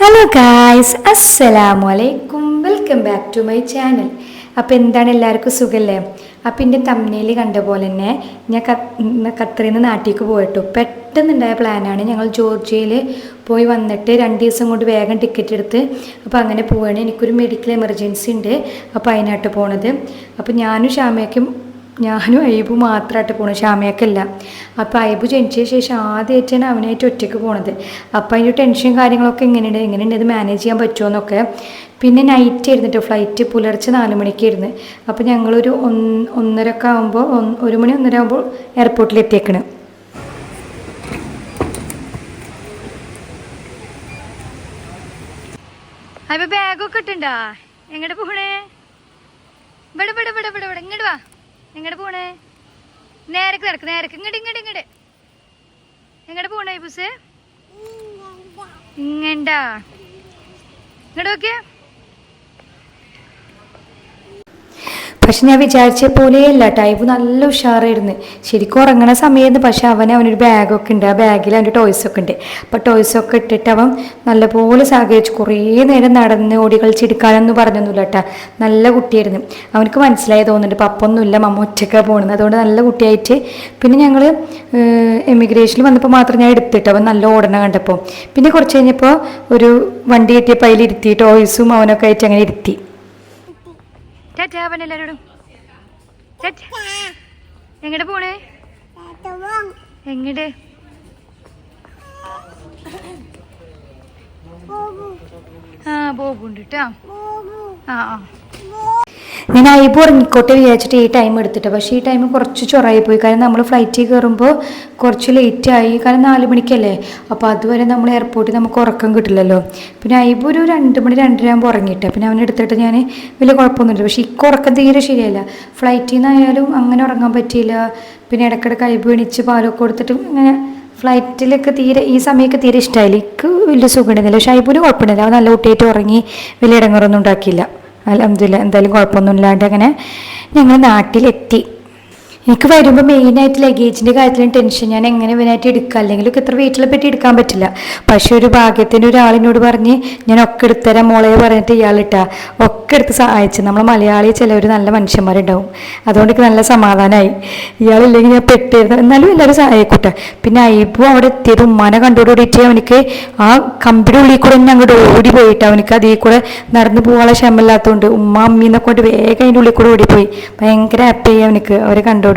Hello guys അസ്സലാമു അലൈക്കും welcome back to my channel അപ്പോൾ എന്താണ് എല്ലാവർക്കും സുഖമല്ലേ അപ്പം എന്റെ തമ്മനയിൽ കണ്ട പോലെ തന്നെ ഞാൻ ഖത്തറിൽ നിന്ന് നാട്ടിലേക്ക് പോയിട്ടു. പെട്ടെന്നുണ്ടായ പ്ലാനാണ് ഞങ്ങൾ ജോർജിയയിൽ പോയി വന്നിട്ട് രണ്ട് ദിവസം കൊണ്ട് വേഗം ടിക്കറ്റ് എടുത്ത് അപ്പോൾ അങ്ങനെ പോവുകയാണ് എനിക്കൊരു മെഡിക്കൽ എമർജൻസി ഉണ്ട്. അപ്പോൾ അതിനായിട്ട് പോണത്. അപ്പോൾ ഞാനും ഷാമയ്ക്കും ഞാനും ഐബു മാത്രമായിട്ട് പോണു ഷാമയൊക്കെയല്ല അപ്പോൾ ഐബു ജനിച്ച ശേഷം ആദ്യമായിട്ടാണ് അവനായിട്ട് ഒറ്റയ്ക്ക് പോണത്. അപ്പോൾ അതിന്റെ ടെൻഷൻ കാര്യങ്ങളൊക്കെ എങ്ങനെയുണ്ട് എങ്ങനെയുണ്ട് ഇത് മാനേജ് ചെയ്യാൻ പറ്റുമോ എന്നൊക്കെ പിന്നെ നൈറ്റ് ആയിരുന്നിട്ട് ഫ്ലൈറ്റ് പുലർച്ചെ നാല് മണിക്കായിരുന്നു. അപ്പോൾ ഞങ്ങളൊരു ഒന്ന് ഒന്നരക്കെ ആകുമ്പോൾ ഒരു മണി ഒന്നര ആകുമ്പോൾ എയർപോർട്ടിൽ എത്തിയേക്കണ്. ബാഗൊക്കെ ഇട്ടുണ്ടാ? എങ്ങോട്ട് പോണേ? ഇവിടെ ഇവിടെ ഇവിടെ ഇവിടെ ഇവിടെ ഇങ്ങോട്ട് വാ. എങ്ങോട്ട് പോണേ? നേരക്ക് നടക്ക് നേരക്ക്. ഇങ്ങോട്ട് ഇങ്ങോട്ട് ഇങ്ങോട്ട് എങ്ങോട്ട് പോണേ ബുസ്? ഇങ്ങണ്ടാ. ഇങ്ങോട്ട് നോക്കിയേ. പക്ഷെ ഞാൻ വിചാരിച്ച പോലെയല്ല. ടൈപ്പ് നല്ല ഉഷാറായിരുന്നു. ശരിക്കും ഉറങ്ങണ സമയത്ത് പക്ഷെ അവന് അവനൊരു ബാഗൊക്കെ ഉണ്ട്. ആ ബാഗിൽ അവന്റെ ടോയ്സൊക്കെ ഉണ്ട്. അപ്പോൾ ടോയ്സൊക്കെ ഇട്ടിട്ട് അവൻ നല്ലപോലെ സഹകരിച്ച്. കുറേ നേരം നടന്ന് ഓടി കളിച്ചെടുക്കാനൊന്നും പറഞ്ഞൊന്നുമില്ല കേട്ടാ. നല്ല കുട്ടിയായിരുന്നു. അവനക്ക് മനസ്സിലായി തോന്നുന്നുണ്ട്. പപ്പൊന്നുമില്ല മമ്മ ഒറ്റക്കാണ് പോകുന്നത് അതുകൊണ്ട് നല്ല കുട്ടിയായിട്ട്. പിന്നെ ഞങ്ങൾ എമിഗ്രേഷനിൽ വന്നപ്പോൾ മാത്രം ഞാൻ എടുത്തിട്ട് അവൻ നല്ല ഓടണ കണ്ടപ്പോൾ പിന്നെ കുറച്ച് കഴിഞ്ഞപ്പോൾ ഒരു വണ്ടി കിട്ടിയപ്പോൾ അതിലിരുത്തി ടോയ്സും അവനൊക്കെ ആയിട്ട് അങ്ങനെ ഇരുത്തി. ടാറ്റാ അവൻ എല്ലാവരോടും എങ്ങടെ പോണേ? എങ്ങടെ? ആ ബോബുണ്ട് കേട്ടോ ആ ആ. ഞാൻ ഐബ് ഉറങ്ങിക്കോട്ടെ വിചാരിച്ചിട്ട് ഈ ടൈം എടുത്തിട്ട്. പക്ഷേ ഈ ടൈം കുറച്ച് ചൊറായി പോയി. കാരണം നമ്മൾ ഫ്ലൈറ്റിൽ കയറുമ്പോൾ കുറച്ച് ലേറ്റ് ആയി. കാരണം നാല് മണിക്കല്ലേ? അപ്പോൾ അതുവരെ നമ്മൾ എയർപോർട്ടിൽ നമുക്ക് ഉറക്കം കിട്ടില്ലല്ലോ. പിന്നെ ഐബ് ഒരു രണ്ട് മണി രണ്ടര ആകുമ്പോൾ ഉറങ്ങിയിട്ട്. പിന്നെ അവനെ എടുത്തിട്ട് ഞാൻ വലിയ കുഴപ്പമൊന്നുമില്ല. പക്ഷേ ഇക്ക് ഉറക്കം തീരെ ശരിയല്ല ഫ്ലൈറ്റിൽ നിന്നായാലും അങ്ങനെ ഉറങ്ങാൻ പറ്റിയില്ല. പിന്നെ ഇടയ്ക്കിടയ്ക്ക് കൈ എണിച്ച് പാലൊക്കെ കൊടുത്തിട്ട് ഇങ്ങനെ ഫ്ലൈറ്റിലൊക്കെ തീരെ ഈ സമയമൊക്കെ തീരെ ഇഷ്ടമായില്ല എനിക്ക് വലിയ സുഖമുണ്ടായിരുന്നില്ല പക്ഷേ ഐബുവിന് കുഴപ്പമുണ്ടായില്ല അവൻ നല്ല കുട്ടിയായിട്ട് ഉറങ്ങി വലിയ ഇടങ്ങറൊന്നും ഉണ്ടാക്കിയില്ല. അലഹമില്ല എന്തായാലും കുഴപ്പമൊന്നും ഇല്ലാണ്ട് അങ്ങനെ ഞങ്ങൾ നാട്ടിലെത്തി. എനിക്ക് വരുമ്പോൾ മെയിനായിട്ട് ലഗേജിന്റെ കാര്യത്തിലും ടെൻഷൻ ഞാൻ എങ്ങനെ ഇവനായിട്ട് എടുക്കുക അല്ലെങ്കിൽ ഇത്ര വീട്ടിലെ പറ്റി എടുക്കാൻ പറ്റില്ല. പക്ഷെ ഒരു ഭാഗ്യത്തിന് ഒരാളിനോട് പറഞ്ഞ് ഞാൻ ഒക്കെ എടുത്തരാം മോളെ പറഞ്ഞിട്ട് ഇയാളിട്ടാ. ഒക്കെ എടുത്ത് സഹായിച്ചു. നമ്മൾ മലയാളി ചിലവർ നല്ല മനുഷ്യന്മാരുണ്ടാവും. അതുകൊണ്ട് എനിക്ക് നല്ല സമാധാനമായി ഇയാളില്ലെങ്കിൽ ഞാൻ പെട്ടിരുന്നു എന്നാലും എല്ലാവരും സഹായിക്കൂട്ടെ. പിന്നെ അയ്യപ്പു അവിടെ എത്തിയത് ഉമ്മാനെ കണ്ടുകൂടിയിട്ട് അവനിക്ക് ആ കമ്പിയുടെ ഉള്ളിൽ കൂടെ തന്നെ അങ്ങോട്ട് ഓടി പോയിട്ട് അവനക്ക് അതിൽ കൂടെ നടന്നു പോകാനുള്ള ക്ഷമമില്ലാത്തതുകൊണ്ട് ഉമ്മ അമ്മീന്നൊക്കെ കൊണ്ട് വേഗം അതിന്റെ ഉള്ളിൽ കൂടെ ഓടിപ്പോയി. ഭയങ്കര ഹാപ്പി ആയി അവനക്ക്. അവരെ കണ്ടോടുകൂടിയിട്ട്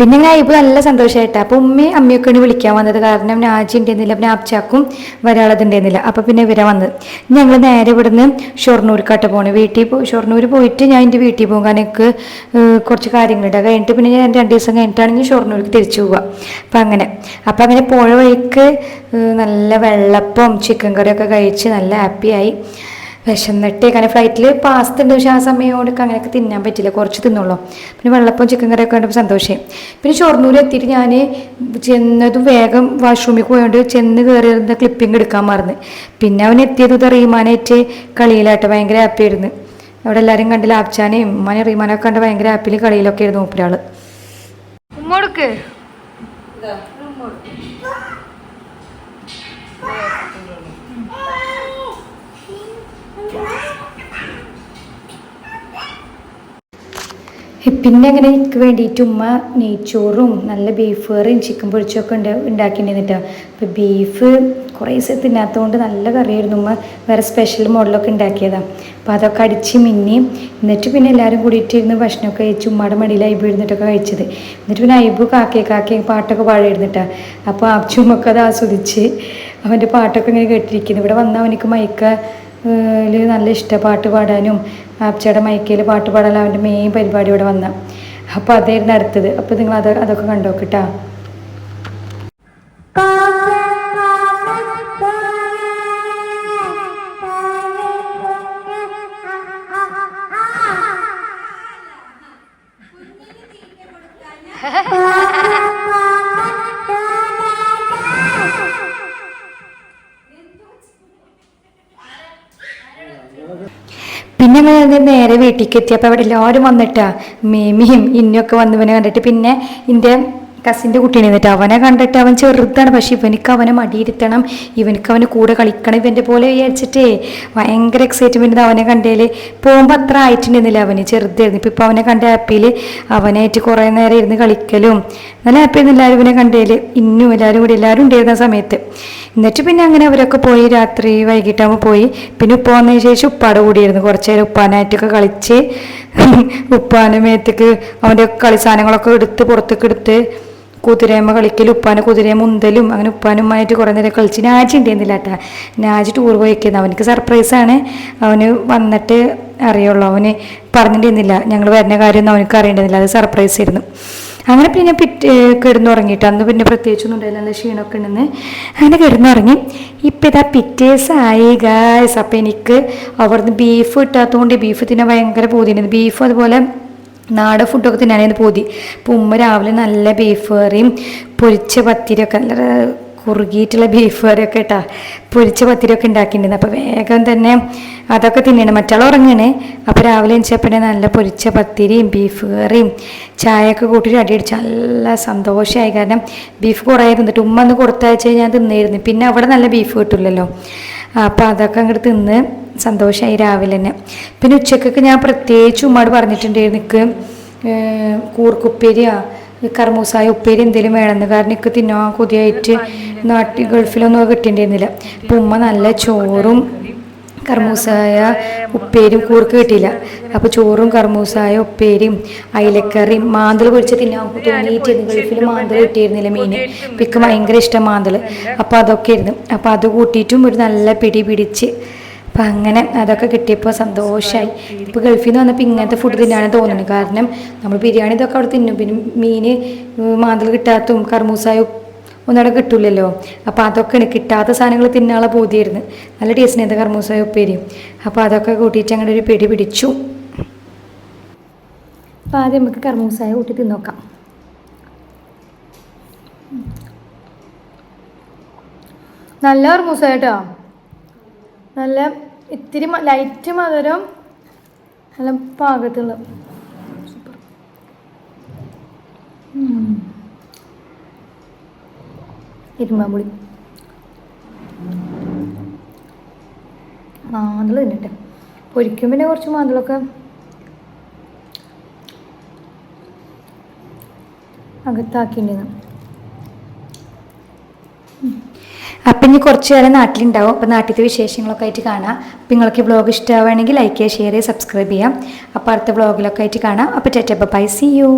പിന്നെ ഞാൻ ഇപ്പോൾ നല്ല സന്തോഷമായിട്ട് അപ്പോൾ ഉമ്മയും അമ്മയൊക്കെയാണ് വിളിക്കാൻ വന്നത് കാരണം നാജി ഉണ്ടായിരുന്നില്ല പിന്നെ ആപ്ചാക്കും വരാളതുണ്ടായിരുന്നില്ല അപ്പോൾ പിന്നെ ഇവരെ വന്നത് ഞങ്ങൾ നേരെ ഇവിടുന്ന് ഷൊർണൂർക്കാട്ട് പോകണം വീട്ടിൽ പോ ഷൊർണൂർ പോയിട്ട് ഞാൻ എന്റെ വീട്ടിൽ പോകും കാരണം എനിക്ക് കുറച്ച് കാര്യങ്ങളുണ്ട്. കഴിഞ്ഞിട്ട് പിന്നെ ഞാൻ രണ്ട് ദിവസം കഴിഞ്ഞിട്ടാണെങ്കിൽ ഷൊർണൂർക്ക് തിരിച്ചു പോവുക അപ്പം അങ്ങനെ അപ്പം അങ്ങനെ പോയ വഴിക്ക് നല്ല വെള്ളപ്പം ചിക്കൻ കറിയൊക്കെ കഴിച്ച് നല്ല ഹാപ്പിയായി വിശന്നിട്ട് അങ്ങനെ ഫ്ലൈറ്റിൽ പാസ്ത ഉണ്ട് പക്ഷേ ആ സമയമോടൊക്കെ അങ്ങനെയൊക്കെ തിന്നാൻ പറ്റില്ല. കുറച്ച് തിന്നുള്ളൂ. പിന്നെ വെള്ളപ്പം ചിക്കൻ കറിയൊക്കെ കണ്ടപ്പോൾ സന്തോഷം പിന്നെ ഷൊർണൂർ എത്തിയിട്ട് ഞാൻ ചെന്നതും വേഗം വാഷ്റൂമിൽ പോയോണ്ട് ചെന്ന് കയറിയിരുന്ന ക്ലിപ്പിംഗ് എടുക്കാൻ മറന്ന്. പിന്നെ അവൻ എത്തിയത് ഇത് റീമാനായിട്ട് കളിയിലായിട്ട് ഭയങ്കര ഹാപ്പി ആയിരുന്നു. അവിടെ എല്ലാവരും കണ്ട് ലാപ്ചാനെയും ഉമ്മാനെ റീമാനൊക്കെ കണ്ട് ഭയങ്കര ഹാപ്പിയിൽ കളിയിലൊക്കെ ആയിരുന്നു മൂപ്പരാൾ ഉമ്മോടുക്ക് പിന്നെ അങ്ങനെ എനിക്ക് വേണ്ടിയിട്ട് ഉമ്മ നെയ്ച്ചോറും നല്ല ബീഫ് കറിയും ചിക്കൻ പൊരിച്ചൊക്കെ ഉണ്ട് ഉണ്ടാക്കിയിട്ടുണ്ടായിരുന്നു അപ്പോൾ ബീഫ് കുറേ ദിവസം തിന്നാത്തതുകൊണ്ട് നല്ല കറിയായിരുന്നു ഉമ്മ. വേറെ സ്പെഷ്യൽ മോഡലൊക്കെ ഉണ്ടാക്കിയതാണ് അപ്പോൾ അതൊക്കെ അടിച്ച് മിന്നി എന്നിട്ട് പിന്നെ എല്ലാവരും കൂടിയിട്ടിരുന്ന് ഭക്ഷണമൊക്കെ കഴിച്ച് ഉമ്മയുടെ മടിയിൽ അയബ് ഇരുന്നിട്ടൊക്കെ കഴിച്ചത്. എന്നിട്ട് പിന്നെ അയബ് കാക്കേ കാക്കേ പാട്ടൊക്കെ പാടിയിരുന്നിട്ടാണ് അപ്പോൾ ആ ചുമക്ക് അത് ആസ്വദിച്ച് അവന്റെ പാട്ടൊക്കെ ഇങ്ങനെ കേട്ടിരിക്കുന്നു. ഇവിടെ വന്നാൽ അവനക്ക് മയക്ക നല്ല ഇഷ്ട പാട്ട് പാടാനും ആപ്ചയുടെ മൈക്കയിൽ പാട്ട് പാടാനും അവന്റെ മെയിൻ പരിപാടി ഇവിടെ വന്ന അപ്പോൾ അതായിരുന്നു അടുത്തത് അപ്പോൾ നിങ്ങൾ അത് അതൊക്കെ കണ്ടോക്കിട്ടാ Bye. പിന്നെ ഞങ്ങൾ നേരെ വീട്ടിലേക്ക് എത്തിയപ്പോൾ അവിടെ എല്ലാവരും വന്നിട്ടാ. മേമിയും ഇന്നൊക്കെ വന്നവനെ കണ്ടിട്ട്. പിന്നെ എന്റെ കസിന്റെ കുട്ടീനെ എന്നിട്ട് അവനെ കണ്ടിട്ട് അവൻ ചെറുതാണ്. പക്ഷെ ഇവനിക്ക് അവനെ മടിയിരുത്തണം. ഇവനിക്ക് അവന് കൂടെ കളിക്കണം ഇവന്റെ പോലെ വിചാരിച്ചിട്ടേ. ഭയങ്കര എക്സൈറ്റ്മെന്റ് അവനെ കണ്ടേൽ പോകുമ്പോൾ അത്ര ആയിട്ടുണ്ടായിരുന്നില്ല അവന്. ചെറുതായിരുന്നു. ഇപ്പം ഇപ്പോൾ അവനെ കണ്ട ഹാപ്പിയിൽ അവനായിട്ട് കുറേ നേരം ഇരുന്ന് കളിക്കലും. നല്ല ഹാപ്പിയായിരുന്നു എല്ലാവരും ഇവനെ കണ്ടേൽ ഇന്നും എല്ലാവരും കൂടി എല്ലാവരും ഉണ്ടായിരുന്ന സമയത്ത്. എന്നിട്ട് പിന്നെ അങ്ങനെ അവരൊക്കെ പോയി രാത്രി വൈകിട്ടാകുമ്പോൾ പോയി. പിന്നെ ഉപ്പ ശേഷം ഉപ്പാടെ കൂടിയിരുന്നു കുറച്ച് നേരം ഉപ്പാനായിട്ടൊക്കെ കളിച്ച് ഉപ്പാന്റെ മേത്തേക്ക് അവന്റെ കളി സാധനങ്ങളൊക്കെ എടുത്ത് പുറത്തേക്ക് എടുത്ത് കുതിരയമ്മ കളിക്കലും ഉപ്പാനെ കുതിരയെ മുന്തലും അങ്ങനെ ഉപ്പാനുമായിട്ട് കുറേ നേരം കളിച്ച്. നാജി ഉണ്ടായിരുന്നില്ല കേട്ടാ നാജി ടൂർ പോയിക്കുന്നത് അവനക്ക് സർപ്രൈസാണ് അവന് വന്നിട്ട് അറിയുള്ളൂ. അവന് പറഞ്ഞിട്ടിരുന്നില്ല ഞങ്ങൾ വരുന്ന കാര്യമൊന്നും അവനക്ക് അറിയേണ്ടിരുന്നില്ല അത് സർപ്രൈസ് ആയിരുന്നു. അങ്ങനെ പിന്നെ പിറ്റ് കിടന്നുറങ്ങിയിട്ട് അന്ന് പിന്നെ പ്രത്യേകിച്ചൊന്നും ഉണ്ടായില്ല നല്ല ക്ഷീണമൊക്കെ ഉണ്ടെന്ന്. അങ്ങനെ കിടന്നുറങ്ങി. ഇപ്പം ഇതാ പിറ്റേസായി ഗായ്സ് അപ്പം എനിക്ക് അവിടുന്ന് ബീഫ് കിട്ടാത്തതുകൊണ്ട് ബീഫ് തിന്നാൻ ഭയങ്കര പൂതിയുണ്ടായിരുന്നു ബീഫ് അതുപോലെ നാടൻ ഫുഡൊക്കെ തിന്നാനായിരുന്നു പൂതി. അപ്പം ഉമ്മ രാവിലെ നല്ല ബീഫ് കറിയും പൊരിച്ച പത്തിരിയൊക്കെ നല്ല കുറുകിയിട്ടുള്ള ബീഫ് കറിയൊക്കെ കേട്ടാ പൊരിച്ച പത്തിരിയൊക്കെ ഉണ്ടാക്കിയിട്ടുണ്ട്. അപ്പോൾ വേഗം തന്നെ അതൊക്കെ തിന്നണം. മറ്റാൾ ഉറങ്ങണേ. അപ്പോൾ രാവിലെ എണിച്ചപ്പോൾ നല്ല പൊരിച്ച പത്തിരിയും ബീഫ് കറിയും ചായയൊക്കെ കൂട്ടിയിട്ട് അടിയടിച്ച് നല്ല സന്തോഷമായി കാരണം ബീഫ് കുറേ തിന്നിട്ട് ഉമ്മ ഒന്ന് കൊടുത്തയച്ച് ഞാൻ തിന്നായിരുന്നു. പിന്നെ അവിടെ നല്ല ബീഫ് കിട്ടില്ലല്ലോ അപ്പോൾ അതൊക്കെ അങ്ങോട്ട് തിന്ന് സന്തോഷമായി രാവിലെ തന്നെ. പിന്നെ ഉച്ചക്കൊക്കെ ഞാൻ പ്രത്യേകിച്ച് ഉമ്മാട് പറഞ്ഞിട്ടുണ്ടായിരുന്നു. എനിക്ക് കൂർക്കുപ്പേരിയാ കർമൂസായ ഉപ്പേരി എന്തെങ്കിലും വേണമെന്ന് കാരണം എനിക്ക് തിന്നാൻ കൊതിയായിട്ട് നാട്ടിൽ ഗൾഫിലൊന്നും കിട്ടിയിട്ടുണ്ടായിരുന്നില്ല. അപ്പം ഉമ്മ നല്ല ചോറും കർമൂസായ ഉപ്പേരിയും കൂർക്ക് കിട്ടിയില്ല. അപ്പോൾ ചോറും കർമൂസായ ഉപ്പേരിയും അയിലക്കറിയും മാന്തൽ പൊരിച്ച് തിന്നാൻ തോന്നിയിട്ടിരുന്നു ഗൾഫിൽ മാന്തൽ കിട്ടിയിരുന്നില്ല മീൻ പിക്ക് ഭയങ്കര ഇഷ്ടം മാന്തൽ. അപ്പോൾ അതൊക്കെ ആയിരുന്നു. അപ്പോൾ അത് കൂട്ടിയിട്ടും ഒരു നല്ല പിടി പിടിച്ച് അപ്പം അങ്ങനെ അതൊക്കെ കിട്ടിയപ്പോൾ സന്തോഷമായി ഇപ്പോൾ ഗൾഫിൽ നിന്ന് വന്നപ്പോൾ ഇങ്ങനത്തെ ഫുഡ് തിന്നാണ് തോന്നുന്നത്. കാരണം നമ്മൾ ബിരിയാണി ഇതൊക്കെ അവിടെ തിന്നും. പിന്നെ മീൻ മാന്തൽ കിട്ടാത്തതും കർമൂസായും ഒന്നും അവിടെ കിട്ടൂലല്ലോ. അപ്പോൾ അതൊക്കെയാണ് കിട്ടാത്ത സാധനങ്ങൾ തിന്നാനുള്ള ബോധ്യമായിരുന്നു നല്ല ടേസ്റ്റിന് എന്താ കർമൂസായ ഉപ്പേരിയും. അപ്പോൾ അതൊക്കെ കൂട്ടിയിട്ട് അങ്ങനെ ഒരു പിടി പിടിച്ചു. അപ്പോൾ ആദ്യം നമുക്ക് കർമൂസായ കൂട്ടി തിന്നോക്കാം. നല്ല കർമൂസായ കേട്ടോ. നല്ല ഇത്തിരി ലൈറ്റ് മധുരം നല്ല പാകത്തുള്ള സൂപ്പർ ഇരുമ്പാമ്പുളി മാന്തൾ തിന്നിട്ടെ. പൊരിക്കും പിന്നെ കുറച്ച് മാന്തളൊക്കെ. അകത്താക്കിണ്ടായിരുന്നു അപ്പം ഇനി കുറച്ച് കാലം നാട്ടിലുണ്ടാവും. അപ്പം നാട്ടിലത്തെ വിശേഷങ്ങളൊക്കെ ആയിട്ട് കാണാം. അപ്പം നിങ്ങൾക്ക് വ്ളോഗ് ഇഷ്ടമാവുകയാണെങ്കിൽ ലൈക്ക് ചെയ്യുക ഷെയർ ചെയ്യുക സബ്സ്ക്രൈബ് ചെയ്യാം. അപ്പോൾ അടുത്ത വ്ളോഗിലൊക്കെ ആയിട്ട് കാണാം. അപ്പോൾ ടെറ്റ ബൈ സി യു